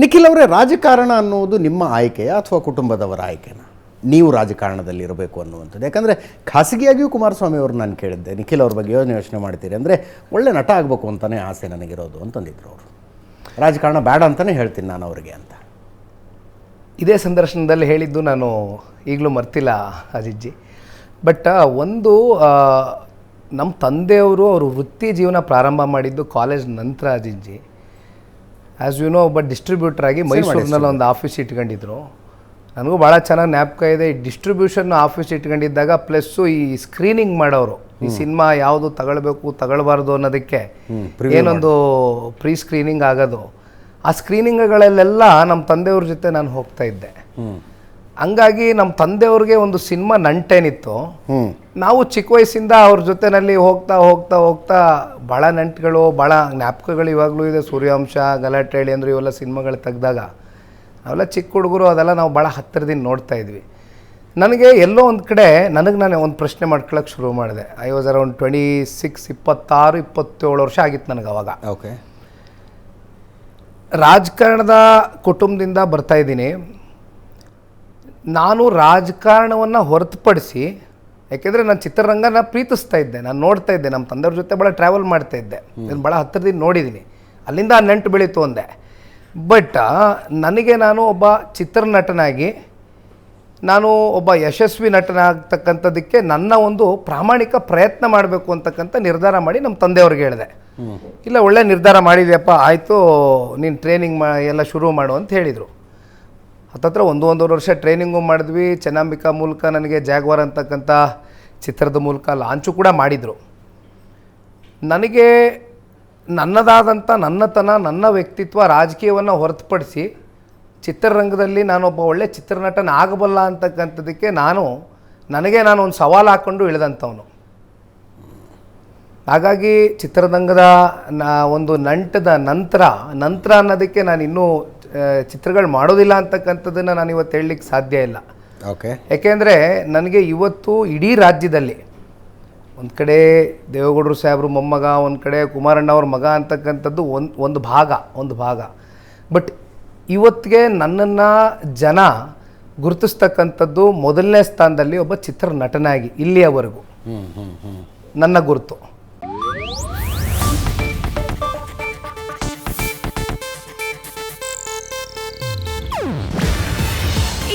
ನಿಖಿಲ್ ಅವರೇ, ರಾಜಕಾರಣ ಅನ್ನೋದು ನಿಮ್ಮ ಆಯ್ಕೆಯ ಅಥವಾ ಕುಟುಂಬದವರ ಆಯ್ಕೆನ? ನೀವು ರಾಜಕಾರಣದಲ್ಲಿ ಇರಬೇಕು ಅನ್ನುವಂಥದ್ದು. ಯಾಕಂದರೆ ಖಾಸಗಿಯಾಗಿಯೂ ಕುಮಾರಸ್ವಾಮಿ ಅವರು ನಾನು ಕೇಳಿದ್ದೆ. ನಿಖಿಲ್ ಅವ್ರ ಬಗ್ಗೆ ಯೋಚನೆ ಯೋಚನೆ ಮಾಡ್ತೀರಿ ಅಂದರೆ ಒಳ್ಳೆ ನಟ ಆಗಬೇಕು ಅಂತಲೇ ಆಸೆ ನನಗಿರೋದು ಅಂತಂದಿದ್ರು ಅವರು. ರಾಜಕಾರಣ ಬೇಡ ಅಂತಲೇ ಹೇಳ್ತೀನಿ ನಾನು ಅವರಿಗೆ ಅಂತ. ಇದೇ ಸಂದರ್ಶನದಲ್ಲಿ ಹೇಳಿದ್ದು ನಾನು ಈಗಲೂ ಮರ್ತಿಲ್ಲ ಅಜಿಜ್ಜಿ ಬಟ್ ಒಂದು ನಮ್ಮ ತಂದೆಯವರು ಅವರು ವೃತ್ತಿ ಜೀವನ ಪ್ರಾರಂಭ ಮಾಡಿದ್ದು ಕಾಲೇಜ್ ನಂತರ ಅಜಿಜ್ಜಿ ಆ್ಯಸ್ ಯು ನೋ ಒಬ್ಬ ಡಿಸ್ಟ್ರಿಬ್ಯೂಟರ್ ಆಗಿ ಮೈಸೂರಿನಲ್ಲಿ ಒಂದು ಆಫೀಸ್ ಇಟ್ಕೊಂಡಿದ್ರು. ನನಗೂ ಭಾಳ ಚೆನ್ನಾಗಿ ಜ್ಞಾಪಕ ಇದೆ. ಈ ಡಿಸ್ಟ್ರಿಬ್ಯೂಷನ್ ಆಫೀಸ್ ಇಟ್ಕೊಂಡಿದ್ದಾಗ ಪ್ಲಸ್ಸು ಈ ಸ್ಕ್ರೀನಿಂಗ್ ಮಾಡೋರು. ಈ ಸಿನಿಮಾ ಯಾವುದು ತಗೊಳ್ಬೇಕು ತಗೊಳ್ಬಾರ್ದು ಅನ್ನೋದಕ್ಕೆ ಏನೊಂದು ಪ್ರೀ ಸ್ಕ್ರೀನಿಂಗ್ ಆಗೋದು. ಆ ಸ್ಕ್ರೀನಿಂಗ್ಗಳಲ್ಲೆಲ್ಲ ನಮ್ಮ ತಂದೆಯವ್ರ ಜೊತೆ ನಾನು ಹೋಗ್ತಾ ಇದ್ದೆ. ಹಂಗಾಗಿ ನಮ್ಮ ತಂದೆಯವ್ರಿಗೆ ಒಂದು ಸಿನಿಮಾ ನಂಟೇನಿತ್ತು. ನಾವು ಚಿಕ್ಕ ವಯಸ್ಸಿಂದ ಅವ್ರ ಜೊತೆನಲ್ಲಿ ಹೋಗ್ತಾ ಹೋಗ್ತಾ ಹೋಗ್ತಾ ಭಾಳ ನಂಟುಗಳು ಭಾಳ ಜ್ಞಾಪಕಗಳು ಇವಾಗಲೂ ಇದೆ. ಸೂರ್ಯವಂಶ ಗಲಾಟೆ ಹೇಳಿ ಅಂದರು ಇವೆಲ್ಲ ಸಿನಿಮಾಗಳು ತೆಗ್ದಾಗ. ಅವೆಲ್ಲ ಚಿಕ್ಕ ಹುಡುಗರು ಅದೆಲ್ಲ ನಾವು ಭಾಳ ಹತ್ತಿರದಿಂದ ನೋಡ್ತಾ ಇದ್ವಿ. ನನಗೆ ಎಲ್ಲೋ ಒಂದು ಕಡೆ ನನಗೆ ನಾನು ಒಂದು ಪ್ರಶ್ನೆ ಮಾಡ್ಕೊಳ್ಳೋಕೆ ಶುರು ಮಾಡಿದೆ. I was around twenty six ಇಪ್ಪತ್ತಾರು ಇಪ್ಪತ್ತೇಳು ವರ್ಷ ಆಗಿತ್ತು ನನಗೆ ಅವಾಗ. ಓಕೆ ರಾಜಕಾರಣದ ಕುಟುಂಬದಿಂದ ಬರ್ತಾ ಇದ್ದೀನಿ. ನಾನು ರಾಜಕಾರಣವನ್ನು ಹೊರತುಪಡಿಸಿ ಯಾಕೆಂದರೆ ನಾನು ಚಿತ್ರರಂಗನ ಪ್ರೀತಿಸ್ತಾ ಇದ್ದೆ ನಾನು ನೋಡ್ತಾ ಇದ್ದೆ ನಮ್ಮ ತಂದೆಯವ್ರ ಜೊತೆ ಭಾಳ ಟ್ರಾವೆಲ್ ಮಾಡ್ತಾ ಇದ್ದೆ. ನಾನು ಭಾಳ ಹತ್ತಿರದಿಂದ ನೋಡಿದ್ದೀನಿ ಅಲ್ಲಿಂದ ಆ ನೆಂಟು ಬೆಳೀತು ಅಂದೆ ಬಟ್ ನನಗೆ ನಾನು ಒಬ್ಬ ಚಿತ್ರನಟನಾಗಿ ನಾನು ಒಬ್ಬ ಯಶಸ್ವಿ ನಟನಾಗ್ತಕ್ಕಂಥದ್ದಕ್ಕೆ ನನ್ನ ಒಂದು ಪ್ರಾಮಾಣಿಕ ಪ್ರಯತ್ನ ಮಾಡಬೇಕು ಅಂತಕ್ಕಂಥ ನಿರ್ಧಾರ ಮಾಡಿ ನಮ್ಮ ತಂದೆಯವ್ರಿಗೆ ಹೇಳಿದೆ. ಇಲ್ಲ ಒಳ್ಳೆ ನಿರ್ಧಾರ ಮಾಡಿದ್ಯಪ್ಪ ಆಯಿತು ನೀನು ಟ್ರೈನಿಂಗ್ ಮಾ ಎಲ್ಲ ಶುರು ಮಾಡು ಅಂತ ಹೇಳಿದರು. ಹತ್ತತ್ರ ಒಂದು ಒಂದೂವರೆ ವರ್ಷ ಟ್ರೈನಿಂಗು ಮಾಡಿದ್ವಿ. ಚೆನ್ನಾಂಬಿಕಾ ಮೂಲಕ ನನಗೆ ಜಾಗ್ವಾರ್ ಅಂತಕ್ಕಂಥ ಚಿತ್ರದ ಮೂಲಕ ಲಾಂಚು ಕೂಡ ಮಾಡಿದರು. ನನಗೆ ನನ್ನದಾದಂಥ ನನ್ನತನ, ನನ್ನ ವ್ಯಕ್ತಿತ್ವ ರಾಜಕೀಯವನ್ನು ಹೊರತುಪಡಿಸಿ ಚಿತ್ರರಂಗದಲ್ಲಿ ನಾನೊಬ್ಬ ಒಳ್ಳೆ ಚಿತ್ರನಟನ ಆಗಬಲ್ಲ ಅಂತಕ್ಕಂಥದ್ದಕ್ಕೆ ನಾನು, ನನಗೆ ನಾನು ಒಂದು ಸವಾಲು ಹಾಕ್ಕೊಂಡು ಇಳಿದಂಥವನು. ಹಾಗಾಗಿ ಚಿತ್ರರಂಗದ ನ ಒಂದು ನಂಟದ ನಂತರ ನಂತರ ಅನ್ನೋದಕ್ಕೆ ನಾನು ಇನ್ನೂ ಚಿತ್ರಗಳು ಮಾಡೋದಿಲ್ಲ ಅಂತಕ್ಕಂಥದ್ದನ್ನು ನಾನು ಇವತ್ತು ಹೇಳಲಿಕ್ಕೆ ಸಾಧ್ಯ ಇಲ್ಲ. ಓಕೆ. ಯಾಕೆಂದರೆ ನನಗೆ ಇವತ್ತು ಇಡೀ ರಾಜ್ಯದಲ್ಲಿ ಒಂದು ಕಡೆ ದೇವೇಗೌಡರು ಸಾಹೇಬ್ರು ಮೊಮ್ಮಗ ಒಂದು ಕಡೆ ಕುಮಾರಣ್ಣ ಅವ್ರ ಮಗ ಅಂತಕ್ಕಂಥದ್ದು ಒಂದು ಒಂದು ಭಾಗ ಒಂದು ಭಾಗ. ಬಟ್ ಇವತ್ತಿಗೆ ನನ್ನನ್ನು ಜನ ಗುರುತಿಸ್ತಕ್ಕಂಥದ್ದು ಮೊದಲನೇ ಸ್ಥಾನದಲ್ಲಿ ಒಬ್ಬ ಚಿತ್ರ ನಟನಾಗಿ ಇಲ್ಲಿಯವರೆಗೂ ನನ್ನ ಗುರುತು.